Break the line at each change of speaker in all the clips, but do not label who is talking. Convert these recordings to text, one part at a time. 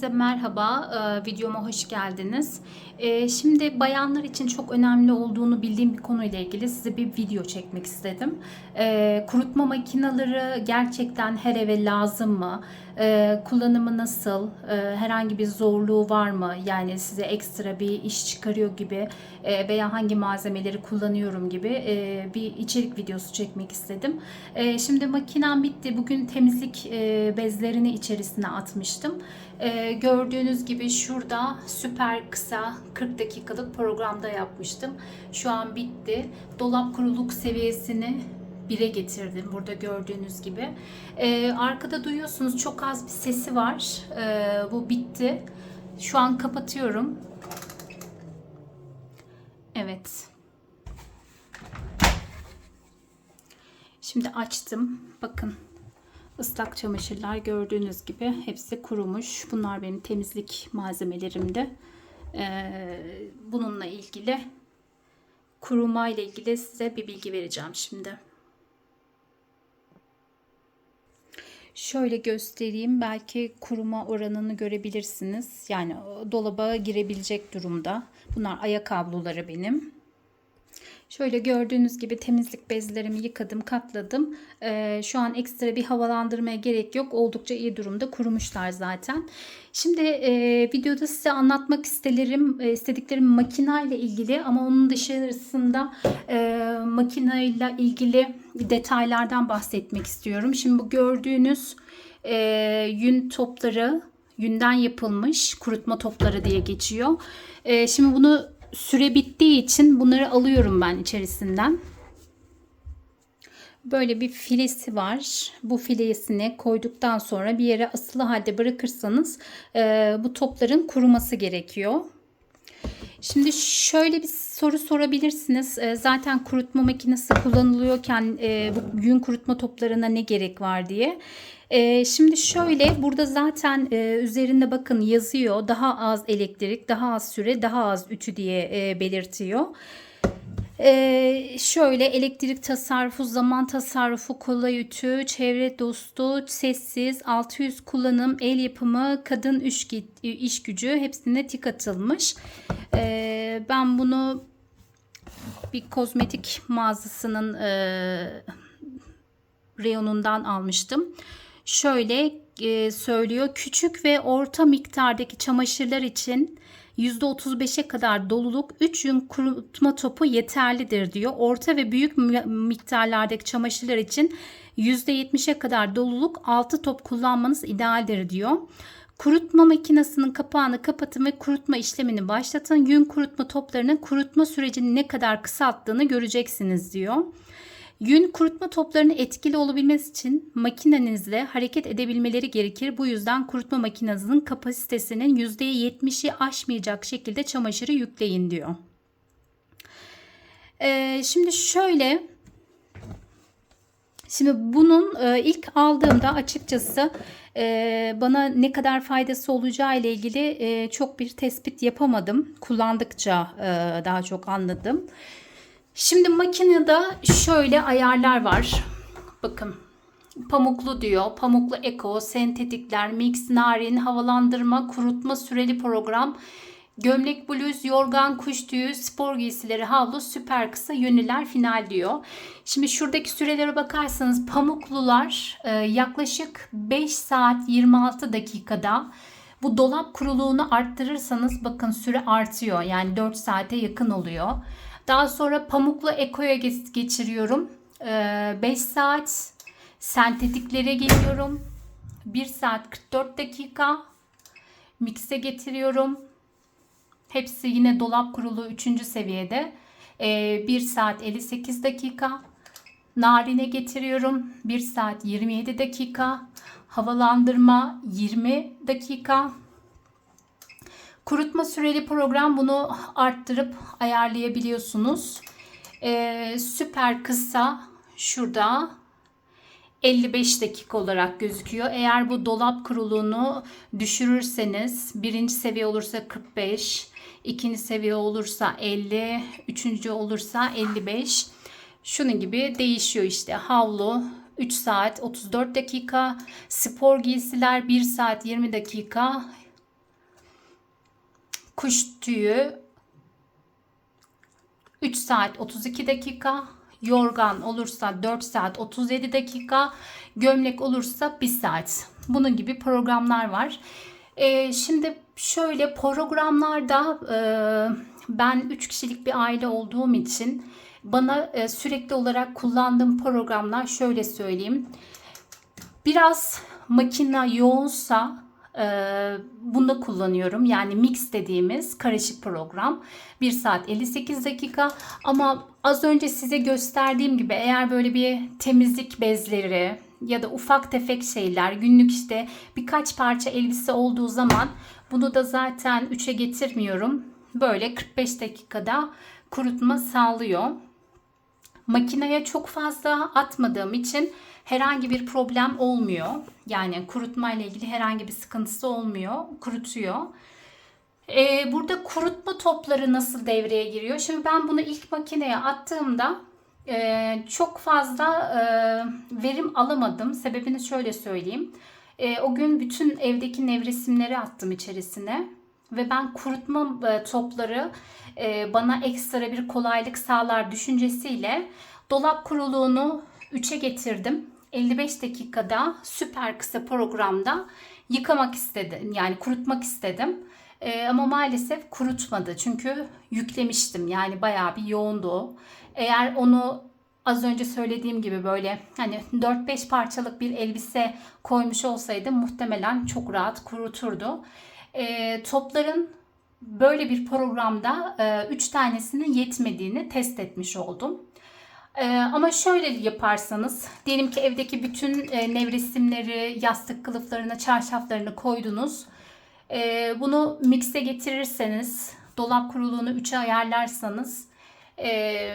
Herkese merhaba, ee, videoma hoş geldiniz. Ee, şimdi bayanlar için çok önemli olduğunu bildiğim bir konuyla ilgili size bir video çekmek istedim. Ee, kurutma makineleri gerçekten her eve lazım mı? Kullanımı nasıl? Herhangi bir zorluğu var mı? Yani size ekstra bir iş çıkarıyor gibi e, veya hangi malzemeleri kullanıyorum gibi e, bir içerik videosu çekmek istedim. Şimdi makinem bitti. Bugün temizlik e, bezlerini içerisine atmıştım. E, gördüğünüz gibi şurada süper kısa 40 dakikalık programda yapmıştım. Şu an bitti. Dolap kuruluk seviyesini 1'e getirdim burada gördüğünüz gibi. E, arkada duyuyorsunuz çok az bir sesi var. E, bu bitti. Şu an kapatıyorum. Evet. Şimdi açtım. Bakın ıslak çamaşırlar gördüğünüz gibi hepsi kurumuş. Bunlar benim temizlik malzemelerimdi. Ee, bununla ilgili kuruma ile ilgili size bir bilgi vereceğim şimdi. Şöyle göstereyim. Belki kuruma oranını görebilirsiniz. Yani dolaba girebilecek durumda. Bunlar ayak kabloları benim. Şöyle gördüğünüz gibi temizlik bezlerimi yıkadım, katladım. Ee, şu an ekstra bir havalandırmaya gerek yok. Oldukça iyi durumda. Kurumuşlar zaten. Şimdi e, videoda size anlatmak isterim, e, istediklerim makina ile ilgili ama onun dışarısında e, makina ile ilgili detaylardan bahsetmek istiyorum. Şimdi bu gördüğünüz e, yün topları, yünden yapılmış kurutma topları diye geçiyor. E, şimdi bunu süre bittiği için bunları alıyorum ben içerisinden. Böyle bir filesi var. Bu filesini koyduktan sonra bir yere asılı halde bırakırsanız e, bu topların kuruması gerekiyor. Şimdi şöyle bir soru sorabilirsiniz. E, zaten kurutma makinesi kullanılıyorken e, bu yün kurutma toplarına ne gerek var diye. E, şimdi şöyle burada zaten e, üzerinde bakın yazıyor daha az elektrik, daha az süre, daha az ütü diye e, belirtiyor. Ee, şöyle elektrik tasarrufu, zaman tasarrufu, kolay ütü, çevre dostu, sessiz, 600 kullanım, el yapımı, kadın iş, iş gücü hepsine tik atılmış. Ee, ben bunu bir kozmetik mağazasının e, reyonundan almıştım. Şöyle e, söylüyor küçük ve orta miktardaki çamaşırlar için %35'e kadar doluluk 3 yün kurutma topu yeterlidir diyor. Orta ve büyük miktarlardaki çamaşırlar için %70'e kadar doluluk 6 top kullanmanız idealdir diyor. Kurutma makinesinin kapağını kapatın ve kurutma işlemini başlatın. Yün kurutma toplarının kurutma sürecini ne kadar kısalttığını göreceksiniz diyor. Yün kurutma toplarının etkili olabilmesi için makinenizle hareket edebilmeleri gerekir. Bu yüzden kurutma makinenizin kapasitesinin %70'i aşmayacak şekilde çamaşırı yükleyin diyor. Ee, şimdi şöyle Şimdi bunun e, ilk aldığımda açıkçası e, bana ne kadar faydası olacağı ile ilgili e, çok bir tespit yapamadım. Kullandıkça daha çok anladım. Şimdi makinede şöyle ayarlar var. Bakın pamuklu diyor. Pamuklu eko, sentetikler, mix, narin, havalandırma, kurutma süreli program, gömlek bluz, yorgan, kuş tüyü, spor giysileri, havlu, süper kısa, yönlüler final diyor. Şimdi şuradaki sürelere bakarsanız pamuklular e, yaklaşık 5 saat 26 dakikada bu dolap kuruluğunu arttırırsanız bakın süre artıyor. Yani 4 saate yakın oluyor. Daha sonra pamuklu ekoya geçiriyorum. 5 ee, saat sentetiklere geliyorum. 1 saat 44 dakika mikse getiriyorum. Hepsi yine dolap kurulu 3. seviyede. 1 ee, saat 58 dakika. Narine getiriyorum. 1 saat 27 dakika. Havalandırma 20 dakika. Kurutma süreli program bunu arttırıp ayarlayabiliyorsunuz. Ee, süper kısa şurada 55 dakika olarak gözüküyor. Eğer bu dolap kuruluğunu düşürürseniz birinci seviye olursa 45, ikinci seviye olursa 50, üçüncü olursa 55. Şunun gibi değişiyor işte havlu 3 saat 34 dakika, spor giysiler 1 saat 20 dakika, kuş tüyü 3 saat 32 dakika, yorgan olursa 4 saat 37 dakika, gömlek olursa 1 saat. Bunun gibi programlar var. Ee, şimdi şöyle programlarda e, ben 3 kişilik bir aile olduğum için bana e, sürekli olarak kullandığım programlar şöyle söyleyeyim. Biraz makine yoğunsa e, bunu kullanıyorum. Yani mix dediğimiz karışık program. 1 saat 58 dakika ama az önce size gösterdiğim gibi eğer böyle bir temizlik bezleri ya da ufak tefek şeyler günlük işte birkaç parça elbise olduğu zaman bunu da zaten 3'e getirmiyorum. Böyle 45 dakikada kurutma sağlıyor. Makineye çok fazla atmadığım için herhangi bir problem olmuyor. Yani kurutma ile ilgili herhangi bir sıkıntısı olmuyor. Kurutuyor. Ee, burada kurutma topları nasıl devreye giriyor? Şimdi ben bunu ilk makineye attığımda e, çok fazla e, verim alamadım. Sebebini şöyle söyleyeyim. E, o gün bütün evdeki nevresimleri attım içerisine ve ben kurutma e, topları e, bana ekstra bir kolaylık sağlar düşüncesiyle dolap kuruluğunu 3'e getirdim. 55 dakikada süper kısa programda yıkamak istedim. Yani kurutmak istedim. E, ama maalesef kurutmadı. Çünkü yüklemiştim. Yani bayağı bir yoğundu. Eğer onu az önce söylediğim gibi böyle hani 4-5 parçalık bir elbise koymuş olsaydım muhtemelen çok rahat kuruturdu. E, topların böyle bir programda 3 e, tanesinin yetmediğini test etmiş oldum. E, ama şöyle yaparsanız diyelim ki evdeki bütün e, nevresimleri, yastık kılıflarını, çarşaflarını koydunuz. E, bunu mikse getirirseniz, dolap kuruluğunu 3'e ayarlarsanız e,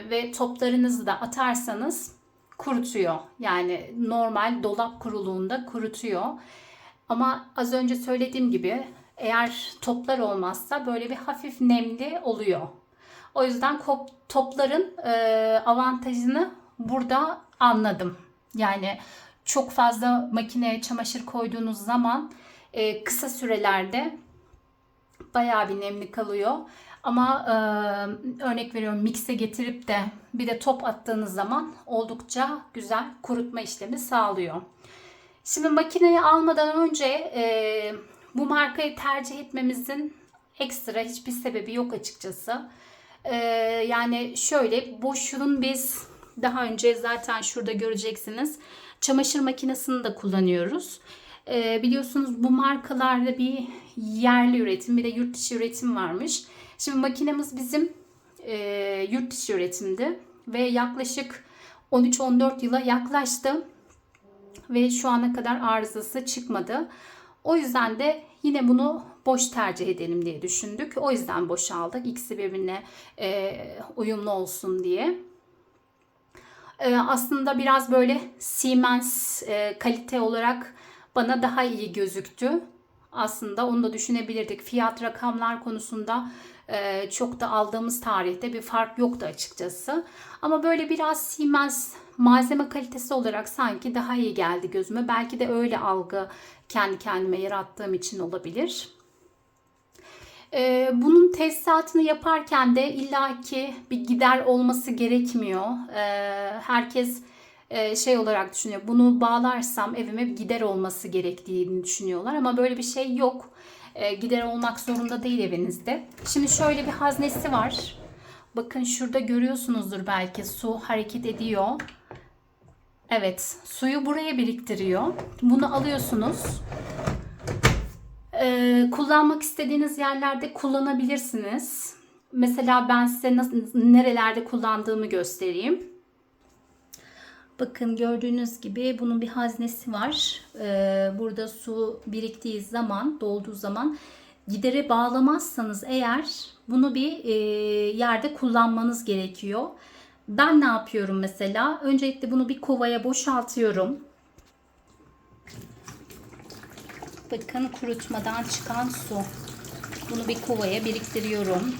ve toplarınızı da atarsanız kurutuyor. Yani normal dolap kuruluğunda kurutuyor. Ama az önce söylediğim gibi eğer toplar olmazsa böyle bir hafif nemli oluyor. O yüzden topların e, avantajını burada anladım. Yani çok fazla makineye çamaşır koyduğunuz zaman e, kısa sürelerde bayağı bir nemli kalıyor. Ama e, örnek veriyorum mikse getirip de bir de top attığınız zaman oldukça güzel kurutma işlemi sağlıyor. Şimdi makineyi almadan önce e, bu markayı tercih etmemizin ekstra hiçbir sebebi yok açıkçası. Ee, yani şöyle boşluğun biz daha önce zaten şurada göreceksiniz. Çamaşır makinesini de kullanıyoruz. Ee, biliyorsunuz bu markalarda bir yerli üretim bir de yurt dışı üretim varmış. Şimdi makinemiz bizim e, yurt dışı üretimdi ve yaklaşık 13-14 yıla yaklaştı ve şu ana kadar arızası çıkmadı. O yüzden de yine bunu boş tercih edelim diye düşündük. O yüzden boş aldık. İkisi birbirine e, uyumlu olsun diye. E, aslında biraz böyle Siemens e, kalite olarak bana daha iyi gözüktü. Aslında onu da düşünebilirdik. Fiyat rakamlar konusunda e, çok da aldığımız tarihte bir fark yoktu açıkçası. Ama böyle biraz Siemens malzeme kalitesi olarak sanki daha iyi geldi gözüme. Belki de öyle algı kendi kendime yarattığım için olabilir. Ee, bunun tesisatını yaparken de illaki bir gider olması gerekmiyor. Ee, herkes e, şey olarak düşünüyor. Bunu bağlarsam evime bir gider olması gerektiğini düşünüyorlar ama böyle bir şey yok. Ee, gider olmak zorunda değil evinizde. Şimdi şöyle bir haznesi var. Bakın şurada görüyorsunuzdur belki su hareket ediyor. Evet, suyu buraya biriktiriyor. Bunu alıyorsunuz. Ee, kullanmak istediğiniz yerlerde kullanabilirsiniz. Mesela ben size nasıl, nerelerde kullandığımı göstereyim. Bakın gördüğünüz gibi bunun bir haznesi var. Ee, burada su biriktiği zaman, dolduğu zaman gidere bağlamazsanız eğer bunu bir e, yerde kullanmanız gerekiyor. Ben ne yapıyorum mesela? Öncelikle bunu bir kovaya boşaltıyorum. Bakın kurutmadan çıkan su. Bunu bir kovaya biriktiriyorum.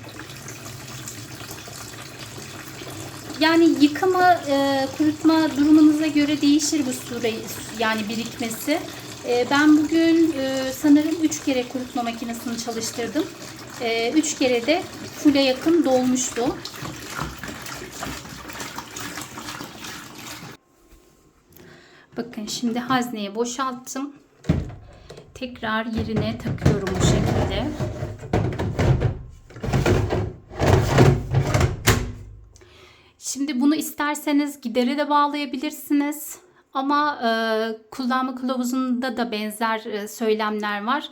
Yani yıkama, e, kurutma durumunuza göre değişir bu süre yani birikmesi. E, ben bugün e, sanırım 3 kere kurutma makinesini çalıştırdım. 3 kere de full'e yakın dolmuştu. Bakın şimdi hazneyi boşalttım. Tekrar yerine takıyorum bu şekilde. Şimdi bunu isterseniz gideri de bağlayabilirsiniz. Ama e, kullanma kılavuzunda da benzer e, söylemler var.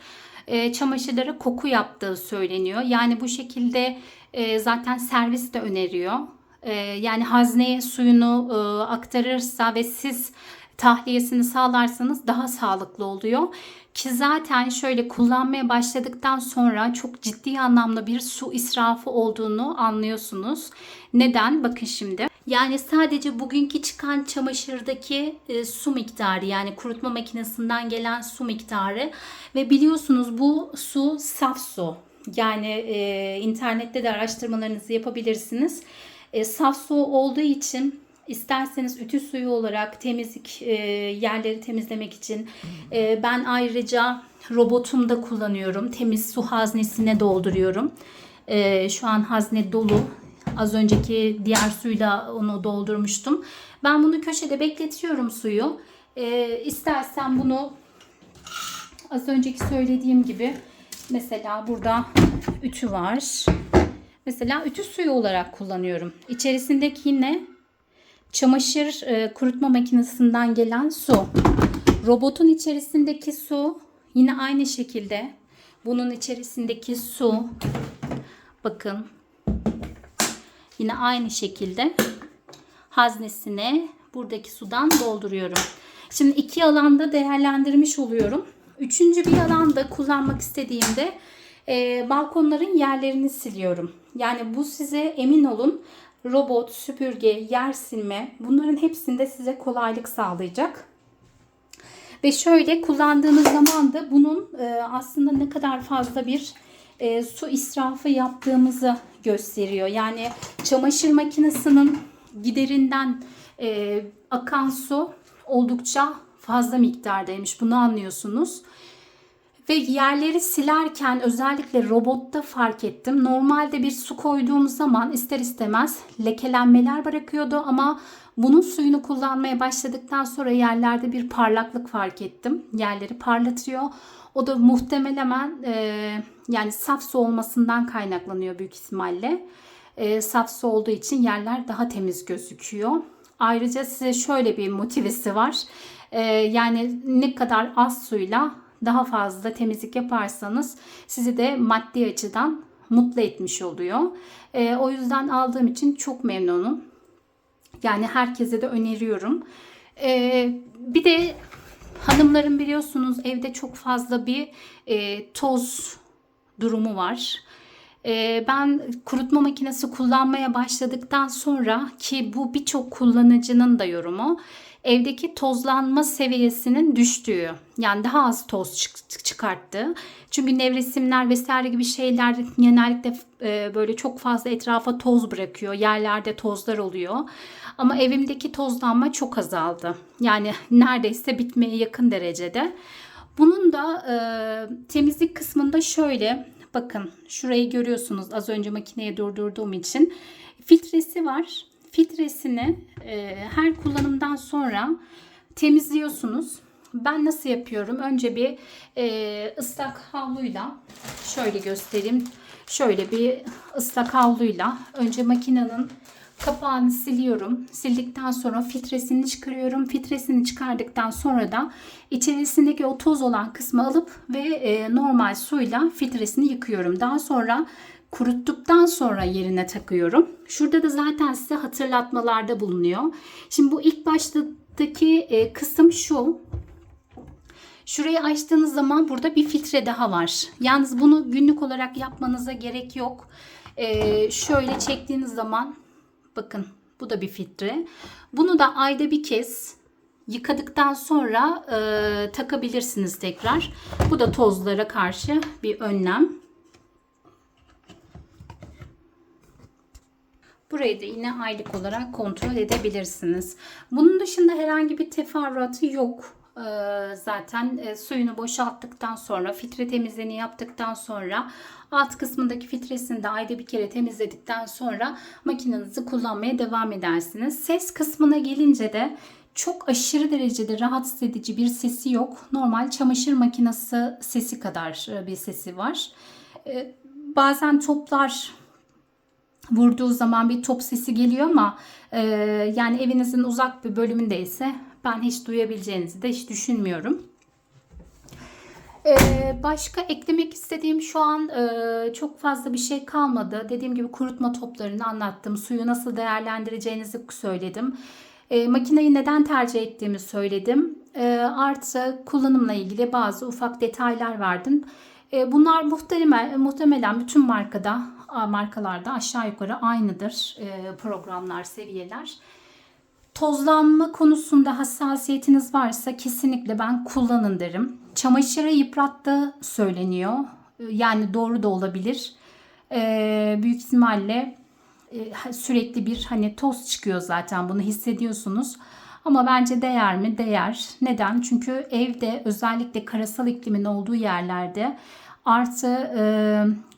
E, çamaşırlara koku yaptığı söyleniyor. Yani bu şekilde e, zaten servis de öneriyor. E, yani hazneye suyunu e, aktarırsa ve siz tahliyesini sağlarsanız daha sağlıklı oluyor. Ki zaten şöyle kullanmaya başladıktan sonra çok ciddi anlamda bir su israfı olduğunu anlıyorsunuz. Neden? Bakın şimdi. Yani sadece bugünkü çıkan çamaşırdaki e, su miktarı yani kurutma makinesinden gelen su miktarı ve biliyorsunuz bu su saf su. Yani e, internette de araştırmalarınızı yapabilirsiniz. E, saf su olduğu için İsterseniz ütü suyu olarak temizlik e, yerleri temizlemek için e, ben ayrıca robotumda kullanıyorum. Temiz su haznesine dolduruyorum. E, şu an hazne dolu. Az önceki diğer suyla onu doldurmuştum. Ben bunu köşede bekletiyorum suyu. E, istersen bunu az önceki söylediğim gibi mesela burada ütü var. Mesela ütü suyu olarak kullanıyorum. İçerisindeki yine çamaşır e, kurutma makinesinden gelen su. Robotun içerisindeki su yine aynı şekilde. Bunun içerisindeki su bakın yine aynı şekilde haznesine buradaki sudan dolduruyorum. Şimdi iki alanda değerlendirmiş oluyorum. Üçüncü bir alanda kullanmak istediğimde e, balkonların yerlerini siliyorum. Yani bu size emin olun robot, süpürge, yer silme bunların hepsinde size kolaylık sağlayacak. Ve şöyle kullandığınız zaman da bunun e, aslında ne kadar fazla bir e, su israfı yaptığımızı gösteriyor. Yani çamaşır makinesinin giderinden e, akan su oldukça fazla miktardaymış. Bunu anlıyorsunuz. Ve yerleri silerken özellikle robotta fark ettim. Normalde bir su koyduğum zaman ister istemez lekelenmeler bırakıyordu ama bunun suyunu kullanmaya başladıktan sonra yerlerde bir parlaklık fark ettim. Yerleri parlatıyor. O da muhtemelen e, yani saf su olmasından kaynaklanıyor büyük ihtimalle. E, saf su olduğu için yerler daha temiz gözüküyor. Ayrıca size şöyle bir motivesi var. E, yani ne kadar az suyla daha fazla temizlik yaparsanız sizi de maddi açıdan mutlu etmiş oluyor. E, o yüzden aldığım için çok memnunum. Yani herkese de öneriyorum. E, bir de hanımların biliyorsunuz evde çok fazla bir e, toz durumu var. E, ben kurutma makinesi kullanmaya başladıktan sonra ki bu birçok kullanıcının da yorumu evdeki tozlanma seviyesinin düştüğü yani daha az toz çık- çıkarttı. Çünkü nevresimler vesaire gibi şeyler genellikle e, böyle çok fazla etrafa toz bırakıyor. Yerlerde tozlar oluyor. Ama evimdeki tozlanma çok azaldı. Yani neredeyse bitmeye yakın derecede. Bunun da e, temizlik kısmında şöyle bakın şurayı görüyorsunuz az önce makineye durdurduğum için filtresi var filtresini e, her kullanımdan sonra temizliyorsunuz. Ben nasıl yapıyorum? Önce bir e, ıslak havluyla şöyle göstereyim. Şöyle bir ıslak havluyla önce makinenin kapağını siliyorum. Sildikten sonra filtresini çıkarıyorum. Filtresini çıkardıktan sonra da içerisindeki o toz olan kısmı alıp ve e, normal suyla filtresini yıkıyorum. Daha sonra kuruttuktan sonra yerine takıyorum. Şurada da zaten size hatırlatmalarda bulunuyor. Şimdi bu ilk baştaki e, kısım şu. Şurayı açtığınız zaman burada bir filtre daha var. Yalnız bunu günlük olarak yapmanıza gerek yok. E, şöyle çektiğiniz zaman bakın bu da bir filtre. Bunu da ayda bir kez yıkadıktan sonra e, takabilirsiniz tekrar. Bu da tozlara karşı bir önlem. Burayı da yine aylık olarak kontrol edebilirsiniz. Bunun dışında herhangi bir teferruatı yok. Ee, zaten e, suyunu boşalttıktan sonra filtre temizliğini yaptıktan sonra alt kısmındaki filtresini de ayda bir kere temizledikten sonra makinenizi kullanmaya devam edersiniz. Ses kısmına gelince de çok aşırı derecede rahatsız edici bir sesi yok. Normal çamaşır makinesi sesi kadar e, bir sesi var. E, Bazen toplar vurduğu zaman bir top sesi geliyor ama e, yani evinizin uzak bir bölümündeyse ben hiç duyabileceğinizi de hiç düşünmüyorum. E, başka eklemek istediğim şu an e, çok fazla bir şey kalmadı. Dediğim gibi kurutma toplarını anlattım. Suyu nasıl değerlendireceğinizi söyledim. E, makineyi neden tercih ettiğimi söyledim. E, artı kullanımla ilgili bazı ufak detaylar verdim. E, bunlar muhtemelen, muhtemelen bütün markada markalarda aşağı yukarı aynıdır e, programlar, seviyeler. Tozlanma konusunda hassasiyetiniz varsa kesinlikle ben kullanın derim. Çamaşırı yıprattığı söyleniyor. E, yani doğru da olabilir. Büyük ihtimalle sürekli bir hani toz çıkıyor zaten bunu hissediyorsunuz. Ama bence değer mi? Değer. Neden? Çünkü evde özellikle karasal iklimin olduğu yerlerde Artı e,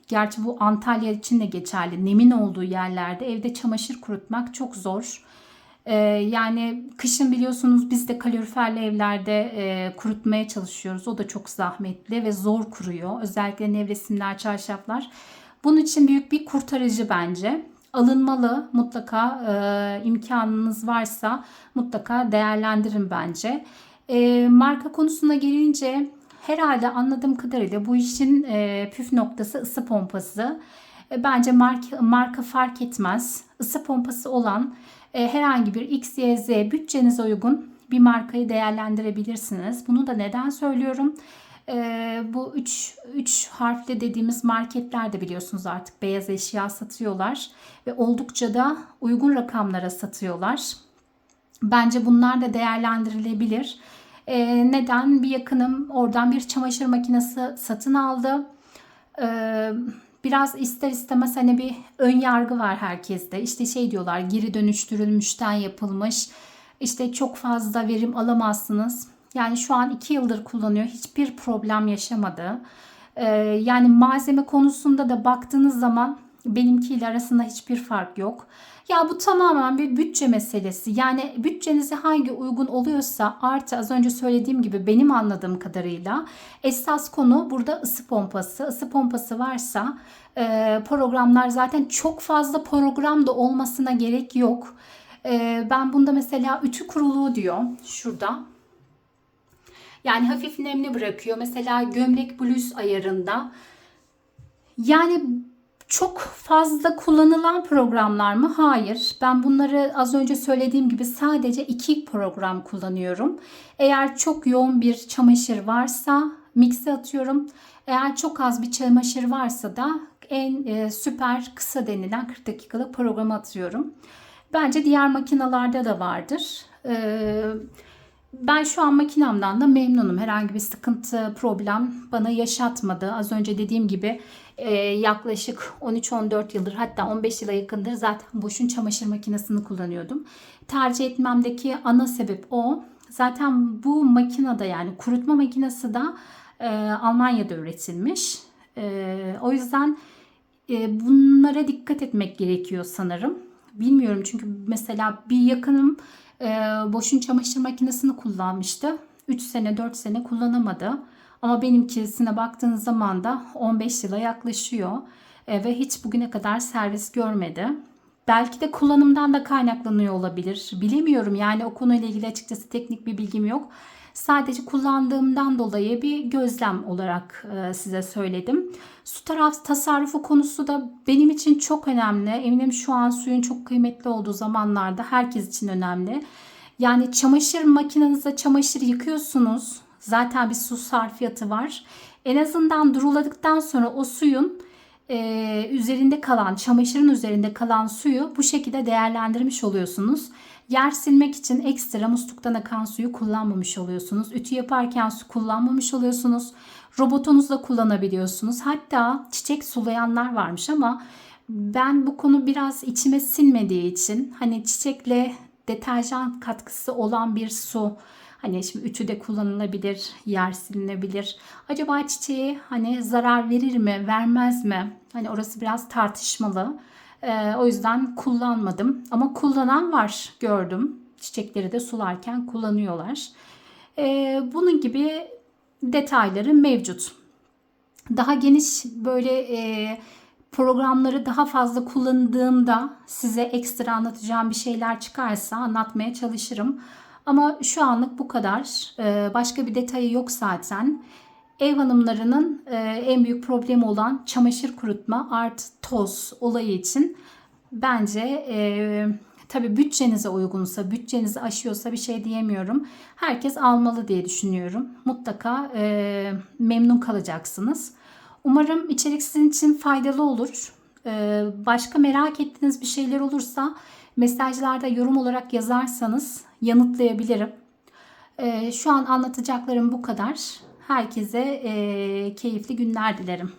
gerçi bu Antalya için de geçerli. Nemin olduğu yerlerde evde çamaşır kurutmak çok zor. E, yani kışın biliyorsunuz biz de kaloriferli evlerde e, kurutmaya çalışıyoruz. O da çok zahmetli ve zor kuruyor. Özellikle nevresimler, çarşaflar. Bunun için büyük bir kurtarıcı bence alınmalı. Mutlaka e, imkanınız varsa mutlaka değerlendirin bence. E, marka konusuna gelince herhalde anladığım kadarıyla bu işin e, püf noktası ısı pompası. E, bence marka, marka fark etmez. Isı pompası olan e, herhangi bir X, Y, Z bütçenize uygun bir markayı değerlendirebilirsiniz. Bunu da neden söylüyorum? E, bu 3 3 harfli dediğimiz marketlerde biliyorsunuz artık beyaz eşya satıyorlar ve oldukça da uygun rakamlara satıyorlar. Bence bunlar da değerlendirilebilir. E, neden? Bir yakınım oradan bir çamaşır makinesi satın aldı. E, biraz ister istemez hani bir ön yargı var herkeste. İşte şey diyorlar geri dönüştürülmüşten yapılmış. İşte çok fazla verim alamazsınız. Yani şu an iki yıldır kullanıyor. Hiçbir problem yaşamadı. Ee, yani malzeme konusunda da baktığınız zaman benimkiyle arasında hiçbir fark yok. Ya bu tamamen bir bütçe meselesi. Yani bütçenize hangi uygun oluyorsa artı az önce söylediğim gibi benim anladığım kadarıyla esas konu burada ısı pompası. Isı pompası varsa e, programlar zaten çok fazla program da olmasına gerek yok. E, ben bunda mesela ütü kuruluğu diyor şurada. Yani hafif nemli bırakıyor. Mesela gömlek bluz ayarında. Yani çok fazla kullanılan programlar mı? Hayır. Ben bunları az önce söylediğim gibi sadece iki program kullanıyorum. Eğer çok yoğun bir çamaşır varsa mikse atıyorum. Eğer çok az bir çamaşır varsa da en e, süper kısa denilen 40 dakikalık programı atıyorum. Bence diğer makinalarda da vardır. Ee, ben şu an makinamdan da memnunum. Herhangi bir sıkıntı, problem bana yaşatmadı. Az önce dediğim gibi e, yaklaşık 13-14 yıldır hatta 15 yıla yakındır zaten boşun çamaşır makinesini kullanıyordum. Tercih etmemdeki ana sebep o. Zaten bu makinede yani kurutma makinesi de e, Almanya'da üretilmiş. E, o yüzden bunlara dikkat etmek gerekiyor sanırım. Bilmiyorum çünkü mesela bir yakınım e, boşun çamaşır makinesini kullanmıştı. 3 sene 4 sene kullanamadı. Ama benimkisine baktığınız zaman da 15 yıla yaklaşıyor e, ve hiç bugüne kadar servis görmedi. Belki de kullanımdan da kaynaklanıyor olabilir. Bilemiyorum yani o konuyla ilgili açıkçası teknik bir bilgim yok. Sadece kullandığımdan dolayı bir gözlem olarak e, size söyledim. Su taraf tasarrufu konusu da benim için çok önemli. Eminim şu an suyun çok kıymetli olduğu zamanlarda herkes için önemli. Yani çamaşır makinenizde çamaşır yıkıyorsunuz. Zaten bir su sarfiyatı var. En azından duruladıktan sonra o suyun e, üzerinde kalan, çamaşırın üzerinde kalan suyu bu şekilde değerlendirmiş oluyorsunuz. Yer silmek için ekstra musluktan akan suyu kullanmamış oluyorsunuz. Ütü yaparken su kullanmamış oluyorsunuz. Robotunuzla kullanabiliyorsunuz. Hatta çiçek sulayanlar varmış ama ben bu konu biraz içime sinmediği için hani çiçekle deterjan katkısı olan bir su Hani şimdi ütü de kullanılabilir, yer silinebilir. Acaba çiçeğe hani zarar verir mi, vermez mi? Hani orası biraz tartışmalı. Ee, o yüzden kullanmadım. Ama kullanan var gördüm. Çiçekleri de sularken kullanıyorlar. Ee, bunun gibi detayları mevcut. Daha geniş böyle e, programları daha fazla kullandığımda size ekstra anlatacağım bir şeyler çıkarsa anlatmaya çalışırım. Ama şu anlık bu kadar. Ee, başka bir detayı yok zaten. Ev hanımlarının e, en büyük problemi olan çamaşır kurutma art toz olayı için bence e, tabii bütçenize uygunsa, bütçenizi aşıyorsa bir şey diyemiyorum. Herkes almalı diye düşünüyorum. Mutlaka e, memnun kalacaksınız. Umarım içerik sizin için faydalı olur. Ee, başka merak ettiğiniz bir şeyler olursa mesajlarda yorum olarak yazarsanız yanıtlayabilirim. Ee, şu an anlatacaklarım bu kadar. Herkese e, keyifli günler dilerim.